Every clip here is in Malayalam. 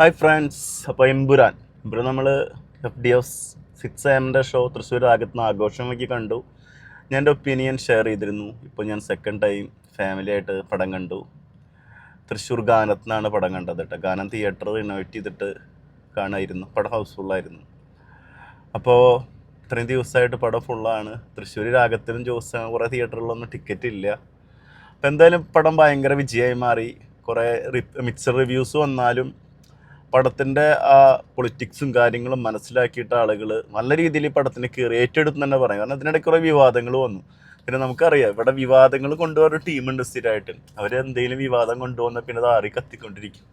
ഹായ് ഫ്രണ്ട്സ് അപ്പോൾ എമ്പുരാൻ. എമ്പുരാൻ നമ്മൾ എഫ് ഡി എഫ് സിക്സ് എമ്മിന്റെ ഷോ തൃശ്ശൂർ ആഘോഷം ആഘോഷമാക്കി കണ്ടു. ഞാൻ എന്റെ ഒപ്പീനിയൻ ഷെയർ ചെയ്തിരുന്നു. ഇപ്പോൾ ഞാൻ സെക്കൻഡ് ടൈം ഫാമിലി ആയിട്ട് പടം കണ്ടു. തൃശ്ശൂർ ഗാനത്തിനാണ് പടം കണ്ടത് കേട്ടോ ഗാനം തിയേറ്റർ ഇന്നോവേറ്റ് ചെയ്തിട്ട് കാണായിരുന്നു. പടം ഹൗസ്ഫുള്ളായിരുന്നു അപ്പോൾ ഇത്രയും ദിവസമായിട്ട് പടം ഫുള്ളാണ് തൃശ്ശൂർ രാഗത്തിനും ജോസ് കുറേ തിയേറ്ററിലൊന്നും ടിക്കറ്റ് ഇല്ല. അപ്പോൾ എന്തായാലും പടം ഭയങ്കര വിജയമായി മാറി. കുറേ മിക്സർ റിവ്യൂസ് വന്നാലും പടത്തിന്റെ ആ പൊളിറ്റിക്സും കാര്യങ്ങളും മനസ്സിലാക്കിയിട്ട് ആളുകൾ നല്ല രീതിയിൽ ഈ പടത്തിന് കയറി. ഏറ്റെടുത്ത് തന്നെ പറയും. കാരണം അതിനിടയ്ക്ക് കുറേ വിവാദങ്ങൾ വന്നു. പിന്നെ നമുക്കറിയാം ഇവിടെ വിവാദങ്ങൾ കൊണ്ടുപോകുന്ന ടീമുണ്ട് സ്ഥിരമായിട്ട് അവർ എന്തെങ്കിലും വിവാദം കൊണ്ടുവന്നാൽ പിന്നെ അത് ആറി കത്തിക്കൊണ്ടിരിക്കും.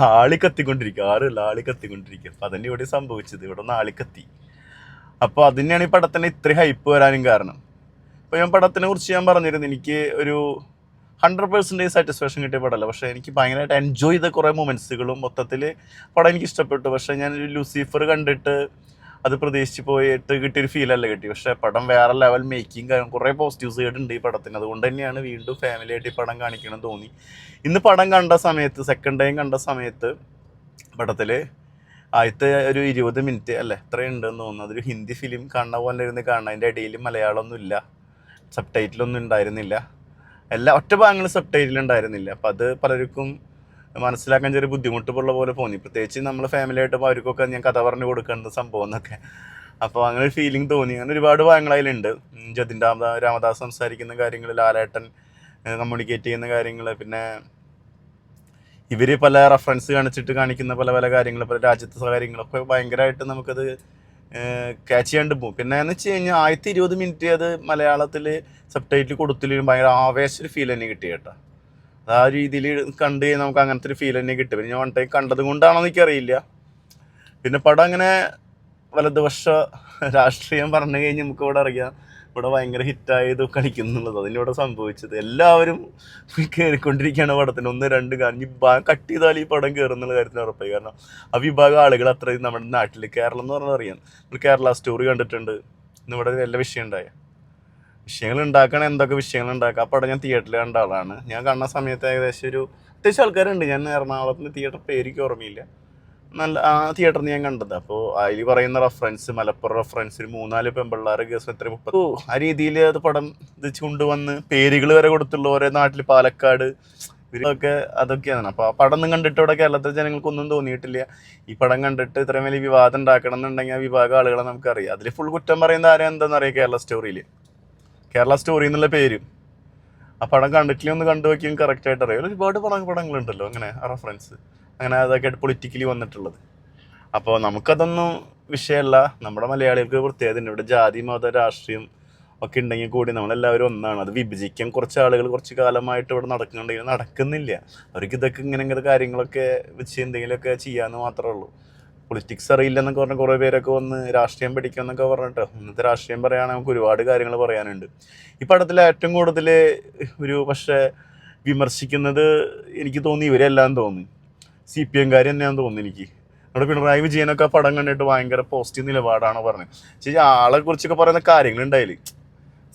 ആളി കത്തിക്കൊണ്ടിരിക്കും. ആറില്ല ആളി കത്തിക്കൊണ്ടിരിക്കും. അപ്പം അതന്നെ ഇവിടെ സംഭവിച്ചത്. ഇവിടെ ഒന്ന് ആളി കത്തി. അപ്പോൾ അതിനെയാണ് ഈ പടത്തിന് ഇത്രയും ഹൈപ്പ് വരാനും കാരണം. ഇപ്പോൾ ഞാൻ പടത്തിനെ കുറിച്ച് ഞാൻ പറഞ്ഞിരുന്നു. എനിക്ക് ഒരു ഹൺഡ്രഡ് പെർസെന്റേജ് സാറ്റിസ്ഫാക്ഷൻ കിട്ടിയ പടമല്ല. പക്ഷേ എനിക്ക് ഭയങ്കരമായിട്ട് എൻജോയ് ചെയ്ത കുറേ മൊമെന്റ്സുകളും മൊത്തത്തിൽ പടം എനിക്ക് ഇഷ്ടപ്പെട്ടു. പക്ഷേ ഞാൻ ലൂസിഫർ കണ്ടിട്ട് അത് പ്രതീക്ഷിച്ച് പോയിട്ട് കിട്ടിയൊരു ഫീലല്ല കിട്ടി. പക്ഷേ പടം വേറെ ലെവൽ മേക്കിംഗ് കാര്യം കുറേ പോസിറ്റീവ്സ് കേട്ടുണ്ട് ഈ പടത്തിന്. അതുകൊണ്ട് തന്നെയാണ് വീണ്ടും ഫാമിലി ആയിട്ട് ഈ പടം കാണിക്കണമെന്ന് തോന്നി. ഇന്ന് പടം കണ്ട സമയത്ത് സെക്കൻഡ് ടൈം കണ്ട സമയത്ത് പടത്തിൽ ആദ്യത്തെ ഒരു ഇരുപത് മിനിറ്റ് അല്ലേ എത്രയുണ്ടെന്ന് തോന്നുന്നു. അതൊരു ഹിന്ദി ഫിലിം കാണുന്ന പോലെ ഇരുന്ന് കാണണം അതിന്റെ ഇടയിൽ മലയാളമൊന്നുമില്ല സബ് ടൈറ്റിലൊന്നും ഉണ്ടായിരുന്നില്ല. എല്ലാ ഒറ്റ ഭാഗങ്ങൾ സബ് ടൈറ്റിൽ ഉണ്ടായിരുന്നില്ല. അപ്പം അത് പലർക്കും മനസ്സിലാക്കാൻ ചെറിയ ബുദ്ധിമുട്ടുള്ള പോലെ തോന്നി. പ്രത്യേകിച്ച് നമ്മൾ ഫാമിലി ആയിട്ട് അവർക്കൊക്കെ ഞാൻ കഥ പറഞ്ഞു കൊടുക്കേണ്ട സംഭവം എന്നൊക്കെ. അപ്പോൾ അങ്ങനെ ഒരു ഫീലിംഗ് തോന്നി. അങ്ങനെ ഒരുപാട് ഭാഗങ്ങൾ അതിലുണ്ട്. ജതിൻ രാമദാ രാമദാസ് സംസാരിക്കുന്ന കാര്യങ്ങൾ ലാലേട്ടൻ കമ്മ്യൂണിക്കേറ്റ് ചെയ്യുന്ന കാര്യങ്ങൾ പിന്നെ ഇവർ പല റെഫറൻസ് കാണിച്ചിട്ട് കാണിക്കുന്ന പല പല കാര്യങ്ങൾ പല രാജ്യത്തെ കാര്യങ്ങളൊക്കെ ഭയങ്കരമായിട്ട് നമുക്കത് ക്യാച്ച് ചെയ്യാണ്ട് പോകും പിന്നെ എന്ന് വെച്ച് കഴിഞ്ഞാൽ ആയിരത്തി ഇരുപത് മിനിറ്റ് അത് മലയാളത്തിൽ സബ് ടൈറ്റിൽ കൊടുത്തില്ലെങ്കിൽ ഭയങ്കര ആവേശ ഒരു ഫീൽ തന്നെ കിട്ടി കേട്ടോ. അത് ആ രീതിയിൽ കണ്ട് നമുക്ക് അങ്ങനത്തെ ഒരു ഫീൽ തന്നെ കിട്ടും. പിന്നെ ഞാൻ വൺ ടൈം കണ്ടത് കൊണ്ടാണോ എനിക്കറിയില്ല പിന്നെ പടം അങ്ങനെ വലതുപക്ഷ രാഷ്ട്രീയം പറഞ്ഞു കഴിഞ്ഞ് നമുക്ക് ഇവിടെ അറിയാം ഇവിടെ ഭയങ്കര ഹിറ്റായത് കളിക്കുന്നുള്ളത്. അതിനിവിടെ സംഭവിച്ചത്. എല്ലാവരും കയറിക്കൊണ്ടിരിക്കുകയാണ് പടത്തിന്. ഒന്ന് രണ്ട് കാരണം ഈ ഭാഗം കട്ട് ചെയ്താൽ ഈ പടം കയറുന്നുള്ള കാര്യത്തിന് ഉറപ്പായി. കാരണം ആ വിഭാഗം ആളുകൾ അത്രയും നമ്മുടെ നാട്ടിൽ കേരളം എന്ന് പറഞ്ഞാൽ അറിയാം. നമ്മൾ കേരള സ്റ്റോറി കണ്ടിട്ടുണ്ട്. ഇന്ന് ഇവിടെ വല്ല വിഷയം ഉണ്ടായ? വിഷയങ്ങൾ ഉണ്ടാക്കണം എന്തൊക്കെ വിഷയങ്ങൾ ഉണ്ടാക്കുക ആ പടം ഞാൻ തിയേറ്ററിൽ കണ്ട ആളാണ്. ഞാൻ കണ്ട സമയത്ത് ഏകദേശം ഒരു അത്യാവശ്യം ആൾക്കാരുണ്ട്. ഞാൻ എറണാകുളത്തിന് തിയേറ്റർ പേരിക്ക് ഓർമ്മയില്ല. നല്ല ആ തിയേറ്ററിൽ ഞാൻ കണ്ടത്. അപ്പോൾ അതിൽ പറയുന്ന റെഫറൻസ് മലപ്പുറം റഫറൻസ് ഒരു മൂന്നാൽ പെമ്പിള്ളാറ് കേസ് എത്ര മുപ്പത് ഓ. ആ രീതിയിൽ അത് പടം ഇത് കൊണ്ടുവന്ന് പേരുകൾ വരെ കൊടുത്തുള്ള ഓരോ നാട്ടിൽ പാലക്കാട് ഇവരൊക്കെ അതൊക്കെയാണ്. അപ്പോൾ ആ പടം ഒന്നും കണ്ടിട്ട് ഇവിടെ കേരളത്തിലെ ജനങ്ങൾക്കൊന്നും തോന്നിയിട്ടില്ല. ഈ പടം കണ്ടിട്ട് ഇത്രയും വലിയ വിവാദം ഉണ്ടാക്കണം എന്നുണ്ടെങ്കിൽ ആ വിഭാഗം ആളുകളെ നമുക്കറിയാം. അതിൽ ഫുൾ കുറ്റം പറയുന്ന ആരും എന്താണെന്ന് അറിയാം കേരള സ്റ്റോറിയിൽ കേരള സ്റ്റോറി എന്നുള്ള പേര്. ആ പടം കണ്ടിട്ടില്ല ഒന്ന് കണ്ടു നോക്കിയും കറക്റ്റ് ആയിട്ട് അറിയാം. ഒരുപാട് പടം പടങ്ങളുണ്ടല്ലോ അങ്ങനെ ആ റെഫറൻസ് അങ്ങനെ അതൊക്കെ പൊളിറ്റിക്കലി വന്നിട്ടുള്ളത്. അപ്പോൾ നമുക്കതൊന്നും വിഷയമല്ല. നമ്മുടെ മലയാളികൾക്ക് പ്രത്യേകത ഇവിടെ ജാതി മത രാഷ്ട്രീയം ഒക്കെ ഉണ്ടെങ്കിൽ കൂടി നമ്മളെല്ലാവരും ഒന്നാണ്. അത് വിഭജിക്കാൻ കുറച്ച് ആളുകൾ കുറച്ച് കാലമായിട്ട് ഇവിടെ നടക്കുന്നുണ്ടെങ്കിൽ നടക്കുന്നില്ല. അവർക്ക് ഇതൊക്കെ ഇങ്ങനെ ഇങ്ങനത്തെ കാര്യങ്ങളൊക്കെ വെച്ച് എന്തെങ്കിലുമൊക്കെ ചെയ്യാമെന്ന് മാത്രമേ ഉള്ളൂ. പൊളിറ്റിക്സ് അറിയില്ലെന്നൊക്കെ പറഞ്ഞ കുറേ പേരൊക്കെ വന്ന് രാഷ്ട്രീയം പഠിക്കുമെന്നൊക്കെ പറഞ്ഞിട്ട് ഇന്നത്തെ രാഷ്ട്രീയം പറയുകയാണെങ്കിൽ നമുക്ക് ഒരുപാട് കാര്യങ്ങൾ പറയാനുണ്ട്. ഈ പടത്തിൽ ഏറ്റവും കൂടുതൽ ഒരു പക്ഷേ വിമർശിക്കുന്നത് എനിക്ക് തോന്നി ഇവരെല്ലാം തോന്നി. സി പി എംകാർ തന്നെയാണെന്ന് തോന്നുന്നു എനിക്ക്. നമ്മുടെ പിണറായി വിജയനൊക്കെ പടം കണ്ടിട്ട് ഭയങ്കര പോസിറ്റീവ് നിലപാടാണ് പറഞ്ഞത് പക്ഷേ ആളെ കുറിച്ചൊക്കെ പറയുന്ന കാര്യങ്ങളുണ്ടായില്ല.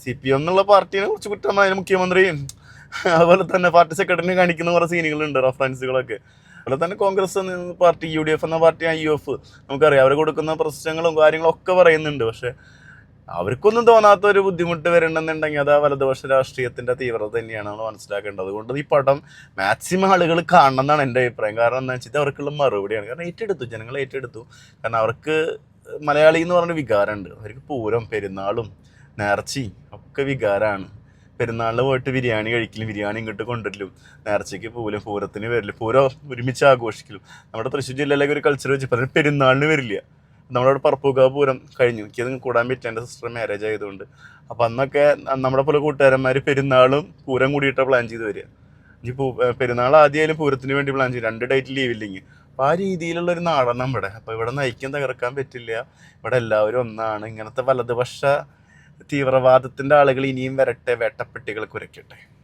സി പി എം എന്നുള്ള പാർട്ടിനെ കുറിച്ച് കുറ്റം അതിന് മുഖ്യമന്ത്രിയും അതുപോലെ തന്നെ പാർട്ടി സെക്രട്ടറിനെ കാണിക്കുന്ന കുറേ സീനുകളുണ്ട് റെഫറൻസുകളൊക്കെ അതുപോലെ തന്നെ Congress party U D F എന്ന പാർട്ടി യു എഫ്. നമുക്കറിയാം അവർ കൊടുക്കുന്ന പ്രശ്നങ്ങളും കാര്യങ്ങളും ഒക്കെ പറയുന്നുണ്ട്. പക്ഷേ അവർക്കൊന്നും തോന്നാത്ത ഒരു ബുദ്ധിമുട്ട് വരണമെന്നുണ്ടെങ്കിൽ അത് ആ വലതുപക്ഷ രാഷ്ട്രീയത്തിന്റെ തീവ്രത തന്നെയാണ് നമ്മൾ മനസ്സിലാക്കേണ്ടത്. അതുകൊണ്ട് ഈ പടം മാക്സിമം ആളുകൾ കാണണം എന്നാണ് എന്റെ അഭിപ്രായം. കാരണം എന്താ വെച്ചാൽ അവർക്കുള്ള മറുപടിയാണ്. കാരണം ഏറ്റെടുത്തു ജനങ്ങൾ ഏറ്റെടുത്തു. കാരണം അവർക്ക് മലയാളി എന്ന് പറഞ്ഞ വികാരമുണ്ട്. അവർക്ക് പൂരം പെരുന്നാളും നേർച്ചയും ഒക്കെ വികാരമാണ്. പെരുന്നാളിന് പോയിട്ട് ബിരിയാണി കഴിക്കലും ബിരിയാണി ഇങ്ങോട്ട് കൊണ്ടുവരലും നേർച്ചയ്ക്ക് പോലും പൂരത്തിന് വരില്ല പൂരം ഒരുമിച്ച് ആഘോഷിക്കലും. നമ്മുടെ തൃശ്ശൂർ ജില്ലയിലേക്ക് ഒരു കൾച്ചർ വെച്ച് പെരുന്നാളിന് വരില്ല. നമ്മളവിടെ പറപ്പൂക്കാവ് പൂരം കഴിഞ്ഞു. എനിക്കത് കൂടാൻ പറ്റില്ല. എന്റെ സിസ്റ്റർ മാരേജ് ആയതുകൊണ്ട്. അപ്പോൾ അന്നൊക്കെ നമ്മുടെ പോലെ കൂട്ടുകാരന്മാർ പെരുന്നാളും പൂരം കൂടിയിട്ടാണ് പ്ലാൻ ചെയ്ത് വരിക. ഇനി പൂ പെരുന്നാൾ ആദ്യമായാലും പൂരത്തിന് വേണ്ടി പ്ലാൻ ചെയ്യും. രണ്ട് ഡേറ്റ് ലീവ് ഇല്ലെങ്കിൽ. അപ്പോൾ ആ രീതിയിലുള്ള ഒരു നാടാണ് നമ്മുടെ. അപ്പോൾ ഇവിടെ നയിക്കാൻ തകർക്കാൻ പറ്റില്ല. ഇവിടെ എല്ലാവരും ഒന്നാണ്. ഇങ്ങനത്തെ വലതുപക്ഷ തീവ്രവാദത്തിന്റെ ആളുകൾ ഇനിയും വരട്ടെ. വേട്ടപ്പെട്ടികൾ കുരയ്ക്കട്ടെ.